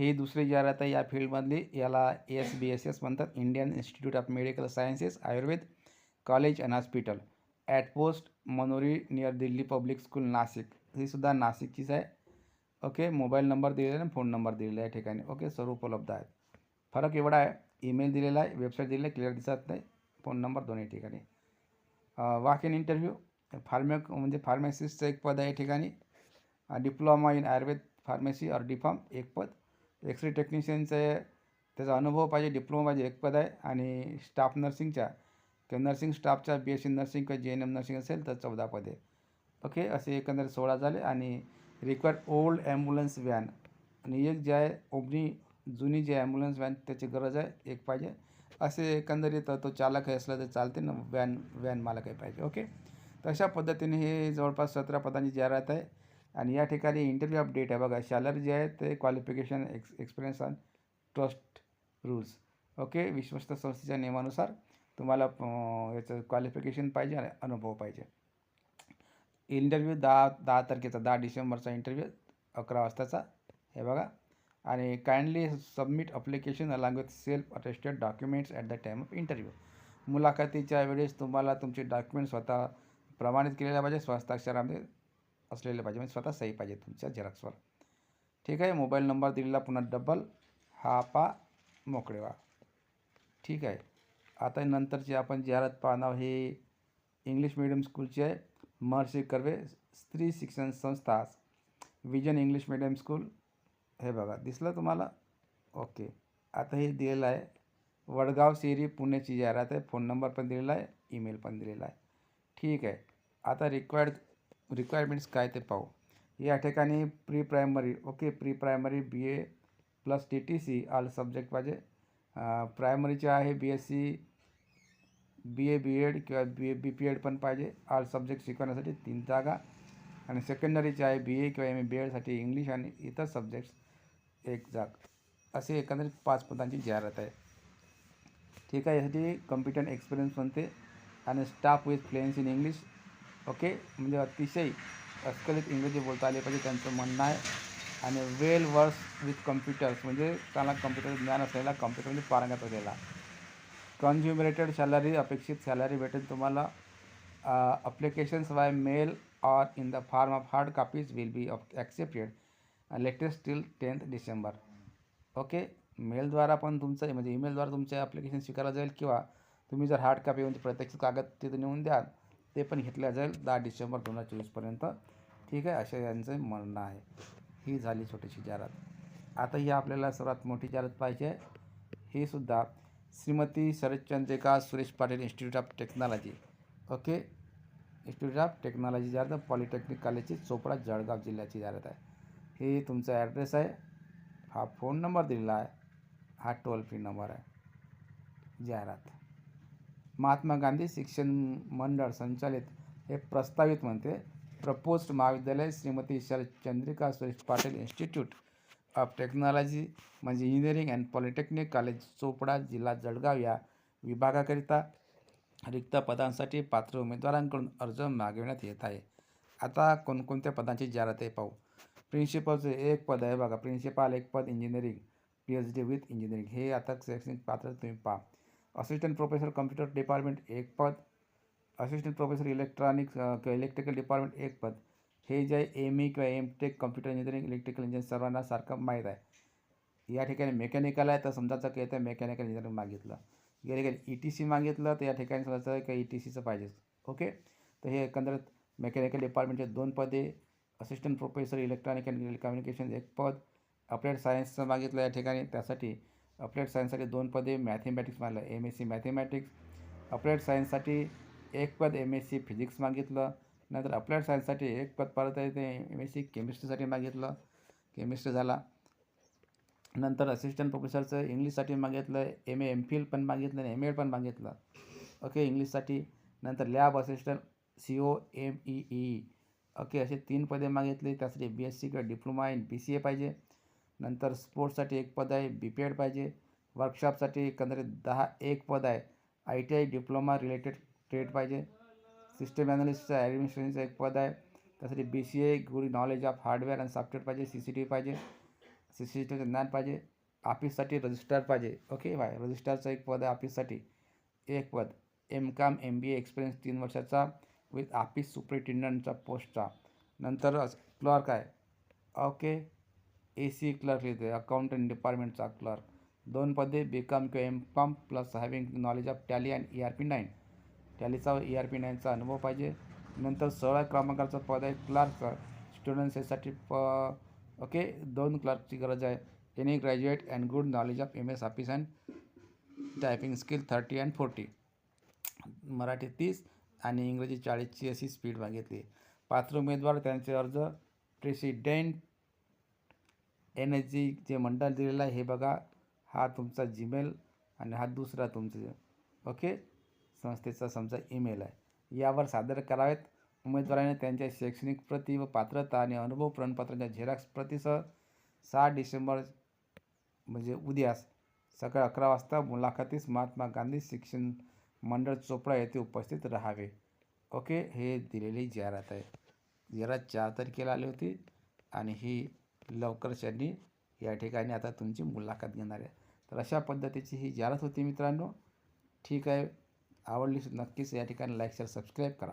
ही दुसरी जे आहे या फील्डमधली याला एस बी एस एस म्हणतात. Indian institute of medical sciences Ayurveda college and hospital at post Manori near Delhi public school Nashik ही सुद्धा नाशिकचीच आहे. ओके मोबाईल नंबर दिलेला आहे आणि फोन नंबर दिलेला आहे या ठिकाणी. ओके सर्व उपलब्ध आहेत. फरक एवढा आहे ईमेल दिलेला आहे वेबसाईट दिलेली आहे क्लिअर दिसत नाही. फोन नंबर दोन्ही ठिकाणी. वाक इन इंटरव्ह्यू फार्मॅक म्हणजे फार्मॅसिस्टचं एक पद आहे या ठिकाणी. डिप्लोमा इन आयुर्वेद फार्मसी और डिफॉर्म एक पद. एक्सरे टेक्निशियनचं त्याचा अनुभव पाहिजे डिप्लोमा पाहिजे एक पद आहे. आणि स्टाफ नर्सिंगच्या किंवा नर्सिंग स्टाफच्या बी एस सी नर्सिंग किंवा जे एन एम नर्सिंग असेल तर चौदा पदे. ओके असे एकंदरीत सोळा झाले. आणि रिक्वायर्ड ओल्ड ॲम्ब्युलन्स व्हॅन आणि एक जे आहे ओमनी जुनी जे ॲम्ब्युलन्स व्हॅन त्याची गरज आहे एक पाहिजे. असे एकंदरीत तो चालक असला तर चालते ना व्हॅन व्हॅन मला काही पाहिजे. ओके? तर अशा पद्धतीने हे जवळपास सतरा पदांची जाहिरात आहे. आणि या ठिकाणी इंटरव्ह्यू अपडेट आहे. बघा सॅलरी जे आहे ते qualification ex experience on trust rules okay विश्वस्त संस्थेच्या नियमानुसार तुम्हाला याचं क्वालिफिकेशन पाहिजे आणि अनुभव पाहिजे. इंटरव्ह्यू दहा दहा तारखेचा दहा डिसेंबरचा इंटरव्ह्यू अकरा वाजताचा. हे बघा. आणि kindly submit application along with self attested documents at the time of interview मुलाखतीच्या वेळेस तुम्हाला तुमचे डॉक्युमेंट स्वतः प्रमाणित केलेल्या पाहिजे. स्वस्ताक्षरामध्ये असलेले पाहिजे. म्हणजे स्वतः सही पाहिजे तुमच्या झेरॉक्सवर ठीक आहे? मोबाईल नंबर दिलेला पुन्हा डबल हा पा मोकळे व्हा. ठीक आहे? आता नंतरची आपण जाहिरात पाहणार हे इंग्लिश मिडियम स्कूलची आहे. महर्षी कर्वे स्त्री शिक्षण संस्था विजन इंग्लिश मिडियम स्कूल हे बघा दिसलं तुम्हाला? ओके. आता हे दिलेलं आहे. वडगाव सेरी पुण्याची जाहिरात आहे. फोन नंबर पण दिलेला आहे. ईमेल पण दिलेला आहे. ठीक आहे? आता रिक्वायर्ड रिक्वायरमेंट्स काय ते पाहू. या ठिकाणी pre primary okay pre primary B A plus T T C all subject पाहिजे प्रायमरीचे आहे B S C B A B Ed किंवा B A B P Ed पण पाहिजे. ऑल सब्जेक्ट शिकवण्यासाठी तीन जागा. आणि सेकंडरीचे आहे बी ए किंवा एम ए बी एडसाठी इंग्लिश आणि इतर सब्जेक्ट्स एक जाग. असे एकंदरीत पाच पदांची जाहिरात आहे. ठीक आहे यासाठी कॉम्पिटंट एक्सपिरियन्स म्हणते आणि staff with fluence in English okay? म्हणजे अतिशय अस्खलित इंग्रजी बोलता आले पाहिजे त्यांचं म्हणणं आहे. आणि वेल वर्स विथ कम्प्युटर्स म्हणजे त्याला कम्प्युटर ज्ञान असलेला कम्प्युटरमध्ये पारंगत असलेला कन्झ्युमरेटेड सॅलरी अपेक्षित सॅलरी भेटेल तुम्हाला. Applications by mail or in the form of hard copies will be of accepted latest till tenth December okay मेलद्वारा पण तुमचं म्हणजे ईमेलद्वारा तुमचे ॲप्लिकेशन स्वीकारलं जाईल किंवा तुम्ही जर हार्ड कॉपी म्हणजे प्रत्यक्ष कागद तिथे नेऊन द्याल ते पण घेतल्या जाईल दहा डिसेंबर दोन हजार चोवीसपर्यंत ठीक आहे? असे यांचं म्हणणं आहे. ही झाली छोटीशी जाहिरात. आता ही आपल्याला सर्वात मोठी जाहिरात पाहिजे आहे. ही सुद्धा Shrimati Sharadchandrika Suresh Patil institute of technology okay? Institute of technology जाहिरात पॉलिटेक्निक कॉलेजची चोपडा जळगाव जिल्ह्याची जाहिरात आहे. ही तुमचा ॲड्रेस आहे. हा फोन नंबर दिलेला आहे. हा टोल फ्री नंबर आहे. जाहिरात. महात्मा गांधी शिक्षण मंडळ संचालित हे प्रस्तावित म्हणते. प्रपोस्ट महाविद्यालय Shrimati Sharadchandrika Suresh Patil institute of technology म्हणजे engineering and polytechnic college Chopda जिल्हा जळगाव या विभागाकरिता रिक्त पदांसाठी पात्र उमेदवारांकडून अर्ज मागविण्यात येत आहे. आता कोणकोणत्या पदांची जाहिरात आहे पाहू. प्रिन्सिपलचं एक पद आहे बघा. प्रिन्सिपाल एक पद engineering P H D with engineering. हे आता शैक्षणिक पात्र तुम्ही पहा. असिस्टंट प्रोफेसर कम्प्युटर डिपार्टमेंट एक पद असिस्टंट प्रोफेसर इलेक्ट्रॉनिक्स किंवा इलेक्ट्रिकल डिपार्टमेंट एक पद. हे जे एम ई किंवा M tech computer engineering electrical engineering सर्वांना सारखं माहीत आहे. या ठिकाणी मेकॅनिकल आहे तर समजायचं काय तर मेकॅनिकल इंजिनिअरिंग मागितलं. गेले गेले ई टी सी मागितलं तर या ठिकाणी समजायचं की ई टी सीचं पाहिजेच ओके तर हे एकंदरीत मेकॅनिकल डिपार्टमेंटचे दोन पदे assistant professor electronic and communication एक पद. अप्लाइड सायन्सचं मागितलं या ठिकाणी त्यासाठी अप्लाइड सायन्ससाठी दोन पदे mathematics मागलं M S C mathematics. Applied सायन्ससाठी एक पद एम एस सी फिजिक्स मागितलं. नंतर अप्लाइड सायन्ससाठी एक पद परत आहे ते एम एस सी केमिस्ट्रीसाठी मागितलं. केमिस्ट्री झाला. नंतर असिस्टंट प्रोफेसरचं इंग्लिशसाठी मागितलं. एम ए एम फिल पण मागितलं आणि एम एड पण मागितलं. ओके इंग्लिशसाठी. नंतर lab assistant C O M E E okay असे तीन पदे मागितले. त्यासाठी बी एस सी किंवा diploma in B C A पाहिजे. नंतर स्पोर्ट्ससाठी एक पद आहे बी पी एड पाहिजे. वर्कशॉपसाठी एकंदरीत दहा एक पद आहे. I T I diploma related trade पाहिजे. सिस्टम ॲनालिस्टचं ॲडमिनिस्ट्रेशनचं एक पद आहे. त्यासाठी B C A good knowledge of hardware and software पाहिजे सी सी टी व्ही पाहिजे सी सी टी ज्ञान पाहिजे ऑफिससाठी रजिस्ट्रार पाहिजे. Okay bye. रजिस्ट्रारचं एक पद आहे ऑफिससाठी. एक पद एम काम एम बी ए एक्सपिरियन्स तीन वर्षाचा विथ ऑफिस सुपरिटेंडंटचा पोस्टचा नंतर क्लॉर्क आहे. ओके. ए सी क्लर्क लिहिते अकाउंटंट डिपार्टमेंटचा क्लर्क दोन पदे बी कॉम किंवा M com plus having knowledge of tally and E R P nine टॅलीचा E R P नाईनचा अनुभव पाहिजे. नंतर सोळा क्रमांकाचं पद आहे क्लार्क स्टुडंट्ससाठी प ओके दोन क्लार्कची गरज आहे. Any graduate and good knowledge of M S office and typing skill thirty and forty Marathi तीस आणि इंग्रजी चाळीसची अशी स्पीड मागितली. पात्र उमेदवार त्यांचे अर्ज प्रेसिडेंट एन एच जी जे मंडळ दिलेलं आहे हे बघा. हा तुमचा जीमेल आणि हा दुसरा तुमचा ओके? संस्थेचा समजा ईमेल आहे. यावर सादर करावेत. उमेदवाराने त्यांच्या शैक्षणिक प्रती व पात्रता आणि अनुभव प्रमाणपत्रांच्या झेरॉक्स प्रतीसह सहा डिसेंबर म्हणजे उद्यास सकाळी अकरा वाजता मुलाखतीस महात्मा गांधी शिक्षण मंडळ चोपडा येथे उपस्थित राहावे. ओके? हे दिलेली जाहिरात आहे. जाहिरात चार तारखेला आली होती आणि ही लवकरच यांनी या ठिकाणी आता तुमची मुलाखत घेणार आहे. तर अशा पद्धतीची ही जाहिरात होती मित्रांनो. ठीक आहे. आवडली नक्कीच या ठिकाणी लाईक शेअर सबस्क्राईब करा.